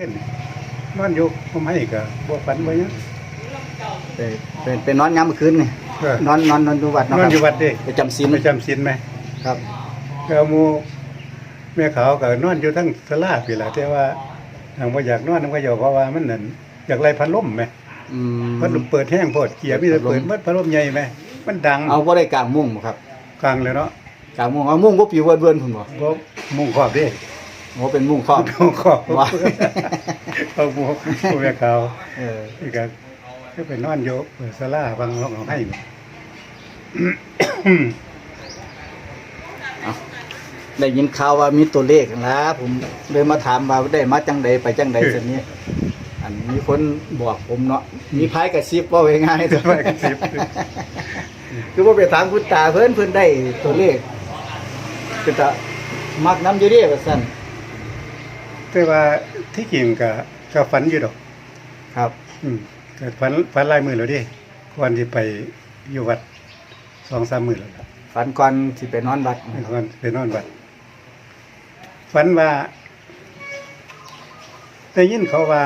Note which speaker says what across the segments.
Speaker 1: เล่นนอนอยู่ผมให้ก็บ่ฝันไว้ยัง
Speaker 2: เป็นเป็นเป็นนอนย้ำเมื่อคืนไง
Speaker 1: เออ น
Speaker 2: อนนอนนอนอยู่วัด
Speaker 1: น
Speaker 2: เนาะ
Speaker 1: อน
Speaker 2: ครับ
Speaker 1: อยู่วัดเด้
Speaker 2: ไปจำศีล
Speaker 1: ไปจำศีลไหม
Speaker 2: ครับ
Speaker 1: แล้วหมู่แม่ขาวก็นอนอยู่ทั้งศาลาพี่ล่ะแต่ว่าทางบ่อยากนอนนำก็อยู่เพราะว่ามันนั่นอยากไล่พัดลมไหม
Speaker 2: อืม
Speaker 1: พัดลมเปิดแห้งโพดเกียร์มีแต่เปิดหมดพัดลมใหญ่ไหมมันดัง
Speaker 2: เอาบ่ได้กลางมุ้งบ่ครับ
Speaker 1: กลางเลยเนาะ
Speaker 2: กลางมุ้งเอามุ้งบ่ปิวเบิ่นๆพุ่นบ่
Speaker 1: บ่มุงครอบเด้
Speaker 2: โอ้เป็นมุ้งครอบ
Speaker 1: มุงครอบ
Speaker 2: ว่า
Speaker 1: เอาหมู่หมู่แม่ขาว
Speaker 2: เออ
Speaker 1: นี่ก็ก็ไปนอนอยู่เปิดศาลาบางห้องเอาให้
Speaker 2: เอาได้ยินข่าวว่ามีตัวเลขนะผมเลยมาถามว่าได้มาจังใดไปจังใดเส้นนี้ อันมีคนบอกผมเนาะมีพายกระซิบว่าง่ายๆ
Speaker 1: พายกระซิบ
Speaker 2: คือว่าไปถามคุณตาเพิ่นเพิ่นได้ตัวเลขคือตามักน้ำอยู่เดิว่าซั่น
Speaker 1: แต่ว่าที่จริงก็ก็ฝันอยู่ดอก
Speaker 2: ครับ
Speaker 1: อืมก็ฝันฝันหลายมื้อแล้วเดิก่อนที่ไปอยู่วัดสองสามมื้อแล้วล่ะ
Speaker 2: ฝันก่อนสิไปนอนวัด
Speaker 1: ก่อนไปนอนวัดฝันว่าได้ยินเขาว่า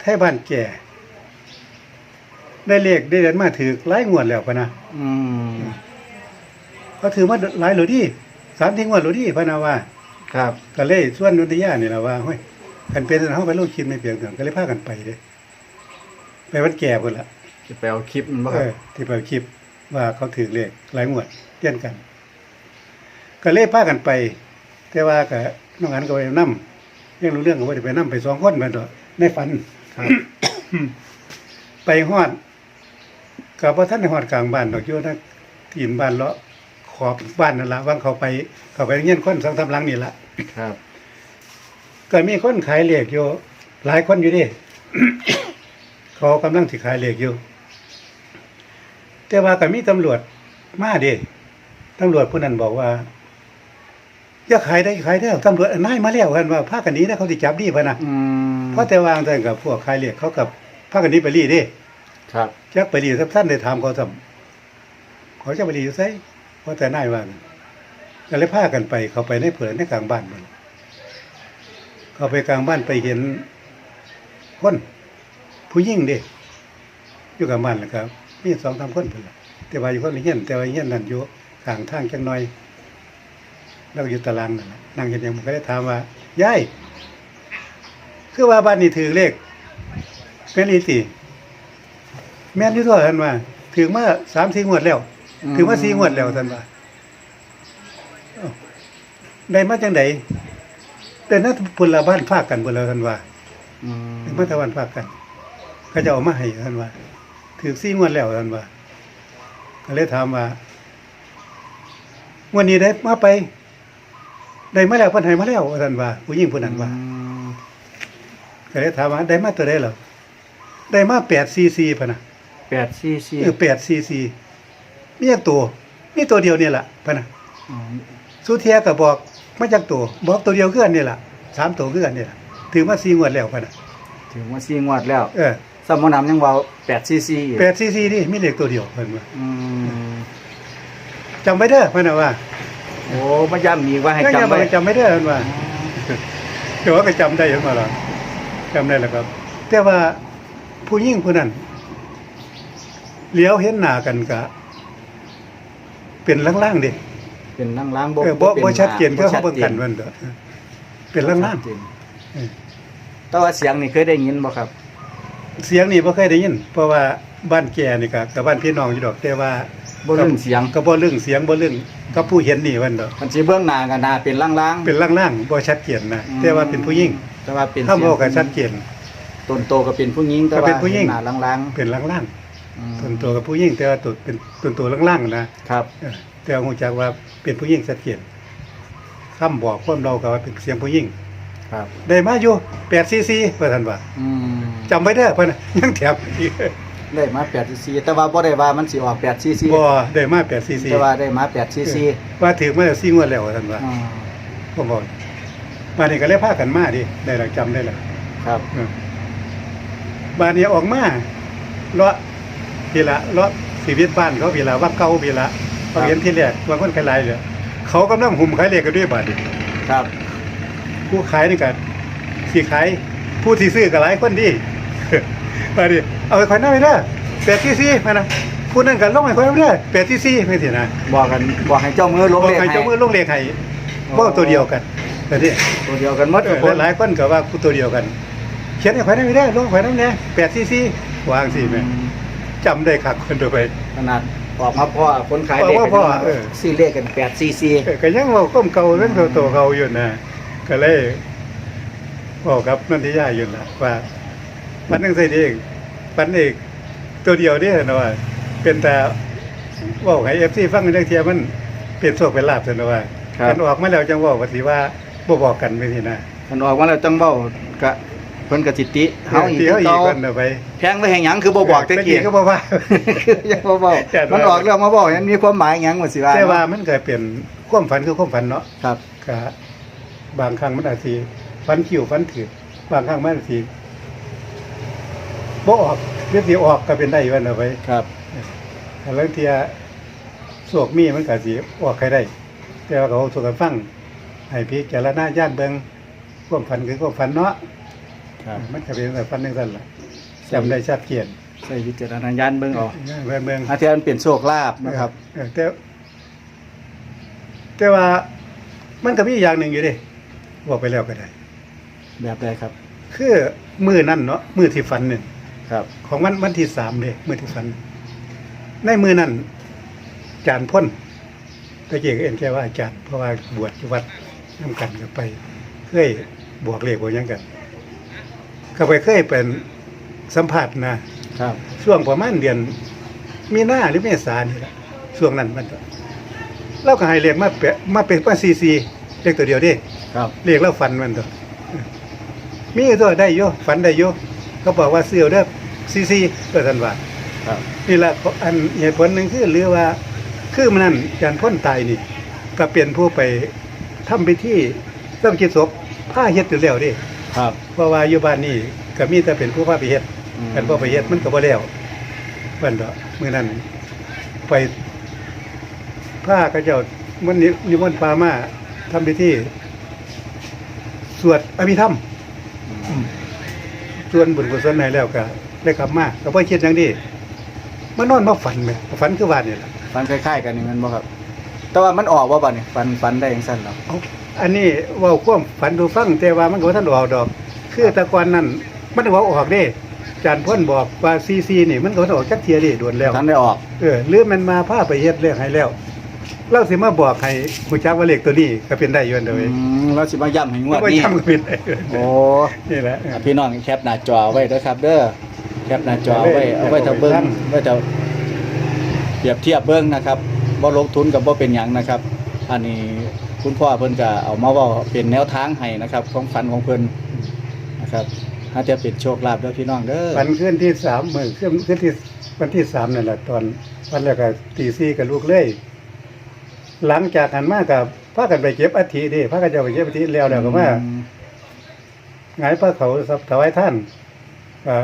Speaker 1: ไทบ้านแก่ ได้เลขได้เดินมาถือหลายงวดแล้วพะนะ
Speaker 2: อืม
Speaker 1: เขาถือมาหลายหรือดิสามที่งวดหรือดิพะนะว่า
Speaker 2: ครับ
Speaker 1: ก็เลยส่วนนุทยานี่แหละว่าเฮ้ยกันเป็นเฮาไปลงคิดไม่เปลี่ยนกันก็เลยพากันไปเด้ไปวันแก่พุ่นละ
Speaker 2: สิไปเอาคลิปมันบ่
Speaker 1: เอ
Speaker 2: ครับ
Speaker 1: อที่ไปคลิปว่าเขาถือเลขหลายงวดเปลี่ยนกัน ก็เลยพากันไป แต่ว่าก็น้องอันก็ไปนำยังรู้เรื่องก็ว่าจะไปนํไปสองคนแม่นตัวในฝัน
Speaker 2: ครับ
Speaker 1: ไปฮอดก็บ่ทันได้ฮอดกลางบ้านดอกอยู่นะทีนบ้านเลาะข อบบ้านนั่นล่ะว่างเขาไปเขาไปเงี้ยนคนสองสามหลังนี่ล่ะ
Speaker 2: ครับ
Speaker 1: ก็มีคนขายเหล็กอยู่ หลายคนอยู่ดิ เขากำลังสิขายเหล็กอยู่ แต่ว่าก็มีตำรวจมาเดิตำรวจผู้นั้นบอกว่าอย่าขายได้ขายได้อตำรวจนายมาแล้วกันว่าพากันหนี้นะเขาสิจับดีพะนะ
Speaker 2: อืม
Speaker 1: เพราะแต่วางแต่กับพวกขายเหล็กเขากับพากันหนี้ไปรีเดิ
Speaker 2: ครับ
Speaker 1: จักไปรีสักท่านได้ถามเขาซ้ำเขาจะไปรีอยู่ไส เพราะแต่นายว่างั้นก็เลยพากันไป เขาไปในเผือในกลางบ้านมันเขาไปกลางบ้านไปเห็นคนผู้หญิงเด้อยู่กลางบ้านแหละครับมีสองสามคนเพิ่นล่ะแต่ว่าอยู่คนเฮียนแต่ว่าเฮียนนั่นอยู่ข้างทางจังหน่อยแล้วก็อยู่ตารางนั่นนั่งเห็นอย่างผมก็ได้ถามว่ายายคือว่าบ้านนี้ถือเลขเป็นอีติแม่นอยู่ตัวท่านว่าถือมาสามสี่งวดแล้ว ถือมาสี่งวดแล้วท่านว่าเอ้าได้มาจังไดแต่นั้นพุ่นละบ้านภาคกันพุ่นละท่านว่า
Speaker 2: อืม
Speaker 1: เมื่อตะวันภาคกันเขาจะเอามาให้ท่านว่าถือซี่งวดแล้วท่านว่าก็เลยถามว่างวันนี้ได้มาไป ได้มาแล้วเพิ่นให้มาแล้วท่านว่าผู้หญิงผู้นั้นว่า
Speaker 2: อืม
Speaker 1: ก็เลยถามว่าได้มาตัวใดเหรอได้มา8 cc พะนะ
Speaker 2: แปดสี่สี่
Speaker 1: เออ8 cc มีจักตัวมีตัวเดียวนี่ล่ะพะนะ
Speaker 2: อืม
Speaker 1: สุเทียก็บอกมาจากตัวบอกตัวเดียวคือกันนี่ล่ะสามตัวคือกันนี่ล่ะถือมาสี่งวดแล้วพะนะ
Speaker 2: ถึงว่าสี่งวดแล้ว
Speaker 1: เออ
Speaker 2: สมอนำยังเว้าแปดสี่สี่อีก
Speaker 1: แปดซีซีนี่มีเลขตัวเดียวเพิ่นว่า
Speaker 2: อืม
Speaker 1: จำไว้เด้อเพิ่นน่ะว่า
Speaker 2: โอ้มาย้ำอีกว่าให้
Speaker 1: ยัง
Speaker 2: จำไว้
Speaker 1: จำไม่ได้เพิ่นว่า แต่ว่าก็จำได้เห็นมาล่ะจำได้แล้วครับ แต่ว่าผู้หญิงผู้นั้นเลี้ยวเห็นหน้ากันก็ เป็นล่างๆดิ
Speaker 2: เป็นล่างล้างๆ
Speaker 1: เออบ่
Speaker 2: ป็
Speaker 1: บ่ชัดเจน
Speaker 2: บ่
Speaker 1: คือ
Speaker 2: ชั
Speaker 1: เขาเบิ่งกัน
Speaker 2: จ
Speaker 1: มันเด้อเป็นล่าง
Speaker 2: ชัดเจน
Speaker 1: ๆเออ
Speaker 2: แต่ว่าเสียงนี่เคยได้ยินบ่ครับ
Speaker 1: เสียงนี่บ่เคยได้ยิน เพราะว่าบ้านแก่นี่ก็กับบ้านพี่น้องอยู่ดอกแต่ว่า
Speaker 2: บ่เรื่องเสียง
Speaker 1: ก็บ่เรื่องเสียงบ่เรื่องกับผู้เห็นนี่มันดอก
Speaker 2: มันสิเบื้องหน้ากันหน้าเป็นล่างล้างๆ
Speaker 1: เป็นล่างๆบ่ชัดเจนนะ
Speaker 2: อืม
Speaker 1: แต่ว่าเป็นผู้หญิง
Speaker 2: แต่ว่าเป็น
Speaker 1: ถ้า
Speaker 2: เสี
Speaker 1: บ่
Speaker 2: ยง
Speaker 1: ก็ชัดเจน
Speaker 2: ต้นโตก็เป็นผู้หญิงแต่
Speaker 1: ก็
Speaker 2: ว่า
Speaker 1: เป็นผู้หญิง
Speaker 2: หน้าล่าง
Speaker 1: เป็นล่าง
Speaker 2: ๆอืม
Speaker 1: ๆ ต้นตัวกับผู้หญิงแต่ว่าตัวเป็นต้นตัวล่างๆนะครับเออแต่ว่าฮู้จักว่าเป็นผู้หญิงชัดเจนคำบอกความเราก็ว่าเป็นเสียงผู้หญิง
Speaker 2: ครับ
Speaker 1: ได้มาอยู่8 cc ว่าท่านว่า
Speaker 2: อืม
Speaker 1: จำไว้เด้อเพิ่นน่ะยังแถมอีก
Speaker 2: ได้มา8 cc แต่ว่าบ่ได้ว่ามันสิออก8 cc
Speaker 1: บ่ได้มา8 cc
Speaker 2: แต่ว่าได้มา8 cc
Speaker 1: ว่าถือมาแล้ว4งวดแล้วว่าท่านว่า
Speaker 2: อืม
Speaker 1: ผมบอกมานี่ก็เลยพากันมาดิได้หลักจำได้แล้ว
Speaker 2: ครับ
Speaker 1: บานนี้ออกมาเลาะ พีละเลาะชีวิตบ้านเขาพีละว่าเก่าพีละเขาเห็นที่แรกว่าคนขายหลายเลยเขากำลังหุ่มขายเลขกันด้วยบาทนี่
Speaker 2: ครับ
Speaker 1: ผู้ขายนี่ก็สีขายผู้ที่ซื้อก็หลายคนดีมาดิเอาไปคอยหน้าไปเด้อแปดที่สี่มานะผู้นั้นกันลงไปคอยหน้าไปเด้อแปดที่สี่ไม่สินะ
Speaker 2: บอกกันบอกให้เจ้ามือลง
Speaker 1: บอก
Speaker 2: เลข
Speaker 1: ให้
Speaker 2: ให้
Speaker 1: เจ้ามือลงเลขให้บ่ตัวเดียวกันแต่นี่
Speaker 2: ตัวเดียวกันหมด
Speaker 1: เอ
Speaker 2: ทุกค
Speaker 1: อนหลายคนก็ว่าผู้ตัวเดียวกัน เขียนให้คอยหน้าไปเด้อลงคอยหน้าไปเด้อแปดที่สี่วางสิแม่ จำได้คักคนตัวไป
Speaker 2: ขนาดออกมาพ่อคนขาย
Speaker 1: ออก
Speaker 2: เลข
Speaker 1: มาพ่อเออ
Speaker 2: ซื้อเลขกันแปดซีซี
Speaker 1: เออก็ยังเว่าก้มเก่าเรื่องโตๆเก่าอยู่นะก็เลยบอกครับนันทิยาอยู่นะว่ามันยังใส่เองปันเอกตัวเดียวเนี่ยนะว่า เป็นแต่บอกให้เอฟซีฟังเรื่องเทียมันเปลี่ยนโชคเป็นลาบซะนะว่ากันออกมาแล้วจังเว่าว่าสิว่าบ่บอกกันไม่ทีนะ
Speaker 2: มันออกมาแล้วจังเบ้ากะ เพิ่นกะสิติเฮาอีก
Speaker 1: ที่เขาอี
Speaker 2: เก่าก
Speaker 1: กันเอาไป
Speaker 2: แพงไว้แห่งหยังคือบ่บอกแต่
Speaker 1: เมื่อ
Speaker 2: กี้
Speaker 1: กี้ก็บอกว่า
Speaker 2: ยังบ่บอก
Speaker 1: จัดว่ามั
Speaker 2: มันออกแล้วมาบอกยังมีความหมายหยังว่าสิว่า
Speaker 1: แต่ว่ามันก็เป็นความฝันคือความฝันเนาะ
Speaker 2: ครับ
Speaker 1: ก็บางครั้งมันอาจสิฟันคิวฟันถือบางครั้งมันอาจสิบ่ออกเรียกสิออกก็เป็นได้อยู่วันเอาไว้
Speaker 2: ครับ
Speaker 1: แต่บางเทียสวกมีมันก็สิออกใครได้ แต่ว่าเขาสวกกันฟังให้พิจารณาญาติเบิ่งความฝันคือความฝันเนาะ
Speaker 2: ครับ
Speaker 1: มันก็เป็นแบบฝันจังซั่นล่ะจำได้ชัดเจน
Speaker 2: ใส่วิจารณญาณเบิ่งเออก
Speaker 1: เบิ่งเบิ่ง
Speaker 2: อาเทียนเปลี่ยนโชคลาภนะครับ
Speaker 1: เออแต่แต่ว่ามันก็มีอย่างหนึ่งอยู่เดิบอกไปแล้วก็ได้
Speaker 2: แบบใดครับ
Speaker 1: คือมือนั่นเนาะมือที่ฟันหนึ่ง
Speaker 2: ครับ
Speaker 1: ของวันวันที่สามเลยมือที่ฟัน ในมือนั่นจานพ่นตะเกียกเอ็นแค่ว่าอาจารย์เพราะว่าบวชที่วัดน้ำกันกันไปเคยบวกเลขบวกหยังกัน ก็ไปเคยเป็นสัมผัสนะครับ ช่วงประมาณเดือน มีหน้าหรือเมษานี่แหละช่วงนั้นมันก็เราก็ให้เลขมาเปะมาเป็นว่าซีซีเลขตัวเดียวเดิ
Speaker 2: ครับ
Speaker 1: เรียกแล้วฟันมันตัวมีตัวได้โยฟันได้โยเขาบอกว่าเสี่ยวเด้อซีซีตัวทันว่า
Speaker 2: ครับ
Speaker 1: นี่แหละอันเหตุผลหนึ่งคือเรือว่า คือมันนั่นจานพ้นตายนี่ ก็เปลี่ยนผู้ไปทำไปที่ต้องคิดศพผ้าเฮ็ดอยู่แล้วเดิ
Speaker 2: ครับ
Speaker 1: เพราะว่าอยู่บ้านนี่ก็มีแต่เป็นผู้พาไปเฮ็ด
Speaker 2: อืม
Speaker 1: กันบ่ไปเฮ็ดมันก็บ่แล้ววันดอกมื้อนั้นไปผ้าก็เจ้ามันนินิมนต์พามาทำพิธีสวดอภิธรรมส่วนบุญกุศลไหนแล้วก็ได้กลับมาก็บ่คิดอย่างนี้มานอนมาฝันไหมฝันคือว่านี่แหละ
Speaker 2: ฟันคล้ายๆกันนี่มันบ่ครับ แต่ว่ามันออกว่าบ่นี่ฟันฟันได้จังซั่นเหรอ
Speaker 1: เอาอันนี้เว่าความฝันดูฟังแต่ว่ามันก็บ่ทันออกดอก คือแตะกอนนั้นมันเว่าออกเด้จานพ่นบอกว่าซีซีนี่มันก็บ่ทันออกจักเทียดิด่วนแล้ว
Speaker 2: ทันได้ออก
Speaker 1: เออหรือมันมาพาไปเฮ็ดเรื่องให้แล้วเราสิมาบอกให้ผู้จักว่าเลขตัวนี้ก็เป็นได้อยู่อันเดียวเอง
Speaker 2: อืมเราสิมาย้ำให้งวด
Speaker 1: บ่
Speaker 2: นี้
Speaker 1: จำก็เป็นได้อยู่
Speaker 2: โอ้
Speaker 1: นี่แหละเออ
Speaker 2: อะพี่น้องแคปหน้าจอไว้เด้อครับ เด้อแคปหน้าจอไว้เอาไว้ถ้าเบิ่งไว้ถ้าเปรียบเทียบเบิ่งนะครับ บ่ลงทุนกับบ่เป็นหยังนะครับ อันนี้คุณพ่อเพิ่นก็เอามาเว้าเป็นแนวทางให้นะครับ ของฝันของเพิ่นนะครับถ้าจะเป็นโชคลาภเด้อพี่น้องเด้อ
Speaker 1: วันขึ้นที่สามมื้อขึ้นขึ้นที่วันที่สามนั่นแหละตอนวันแรกก็ตีสี่กับลูกเลย หลังจากหันมากับพากันไปเก็บอัฐิเดิพากันจะไปเก็บอัฐิแล้วแล้วก็มา
Speaker 2: อืม
Speaker 1: หงายพระเขาสับถวายท่านก็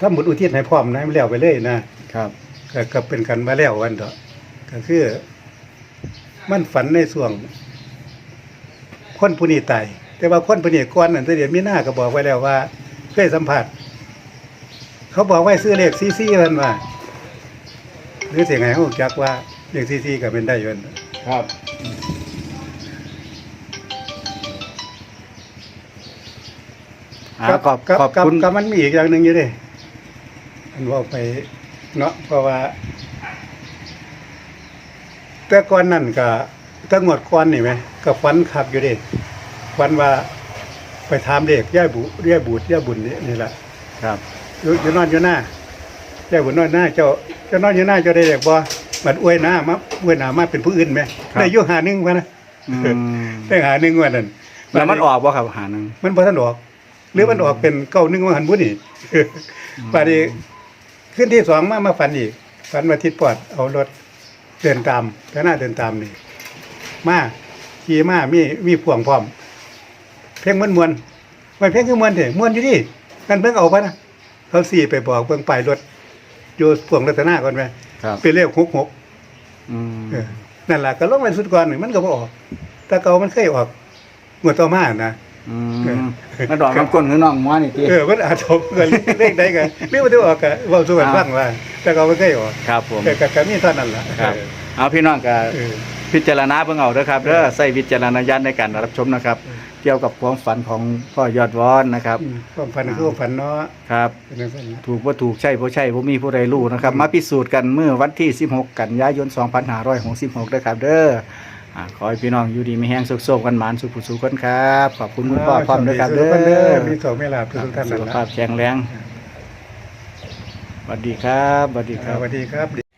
Speaker 1: ถ้าหมุดอุทิศให้พร้อมนะให้มันแล้วไปเลยนะครับก็ก็เป็นกันมาแล้ววันเถอะ ก็คือ มันฝันในส่วงคนผู้นี้ตายแต่ว่าคนผู้นี้ก่อนนั่นแต่เดี๋ยวมีหน้าก็บอกไว้แล้วว่า เคยสัมผัส เขาบอกไว้ซื้อเลขซีซีมันว่าหรือเสียงไงเขาจักว่าเลขซีซีก็เป็นได้อยนั่น
Speaker 2: ครับ
Speaker 1: กับ
Speaker 2: ขอบ
Speaker 1: กับ
Speaker 2: ขอบ
Speaker 1: กับ
Speaker 2: คุณ
Speaker 1: กับมันมีอีกอย่างหนึ่งอยู่เดิมันว่าไปเนาะเพราะว่า แต่ก่อนนั่นก็ตั้งงวดก่อนนี่ไหมก็ฝันขับอยู่เดิฝันว่าไปถามเด็กย่าบุย่าบูดย่าบุญนี่นี่แหละ
Speaker 2: ครับ
Speaker 1: อยู่อยู่นอนอยู่หน้าย่าบุญนอนหน้าเจ้าเจ้านอนอยู่หน้าเจ้าได้เด็กบ่มันอวยหน้ามาอวยหน้ามาเป็นผู้อื่นไหมได้อยู่หาหนึ่งพะนะ
Speaker 2: อืม
Speaker 1: ได้หาหนึ่งวันนั้น
Speaker 2: แล้วมันออกบ่ครับหาหนึง
Speaker 1: มันบ่ทันออก หรือมันออกเป็นเก้าหนึ่งว่าหันบุนี่บาดนี้ขึ้นที่สองมามาฝันอีกฝันว่าทิดปอดเอารถ เดินตามข้างหน้าเดินตามนี่มาขี่มามีมีพ่วงพร้อม เพ่งมันมวนมันเพ่งคือมวนเถอะมวนอยู่ดิกันเพิ่งเอาไปนะเขาสี่ไปบอกเบิ่งป้ายรถอยู่พ่วงรัตนาก่อนไหม
Speaker 2: ครับ
Speaker 1: เป็นเลขหกหก
Speaker 2: อืม
Speaker 1: เออนั่นแหละก็ลงไปสุดก่อนนี่มันก็บ่ออกแต่เก่ามันเคยออกงวดต่อมานะ
Speaker 2: ม อืมมาดอกน้ำก้นคือน้องหมอนี่ติ
Speaker 1: เออมันอาจจะเกินเลขใดกันเรื่องมันที่ออกก็เว้าสู่กันฟังว่า แต่ก็บ่เคยออก
Speaker 2: ครับผม
Speaker 1: แต่ก็ก็มีเท่านั้นล่ะ
Speaker 2: ครับ เอาพี่น้องก็
Speaker 1: เออ
Speaker 2: พิจารณาเบิ่งเอาเด้อครับเด้อใส่วิจารณญาณในการรับชมนะครับเกี่ยวกับความฝันของพ่อยอดวอนนะครับ
Speaker 1: อืมความฝันคือความฝันเนาะ
Speaker 2: ครับ
Speaker 1: เป็นจังซั่นล่ะ
Speaker 2: ถูกว่าถูกใช่บ่ใช่บ่มีผู้ใดรู้นะครับ มาพิสูจน์กันเมื่อวันที่ 16 กันยายน 2566ด้วยครับ เด้อ อ่าขอให้พี่น้องอยู่ดีมีแห้งสุขโศกกันหมานสุขผู้สุขคนครับ ขอบคุณคุณพ่อพร้อมด้วยครับ
Speaker 1: เด้
Speaker 2: เด้
Speaker 1: อ
Speaker 2: อ
Speaker 1: มีโชคมีลาภทุกท่าน
Speaker 2: สุ
Speaker 1: นั่น
Speaker 2: ข
Speaker 1: ล่ะ
Speaker 2: ภาพแข็งแรงสวัสดีครับสวัสดีค
Speaker 1: อ่า
Speaker 2: รับ
Speaker 1: สวัสดีครับ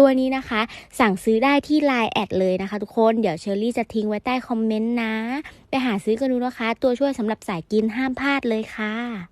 Speaker 3: ตัวนี้นะคะ สั่งซื้อได้ที่ Line แอดเลยนะคะ ทุกคนเดี๋ยวเชอรี่จะทิ้งไว้ใต้คอมเมนต์นะ ไปหาซื้อกันดูนะคะ ตัวช่วยสำหรับสายกินห้ามพลาดเลยค่ะ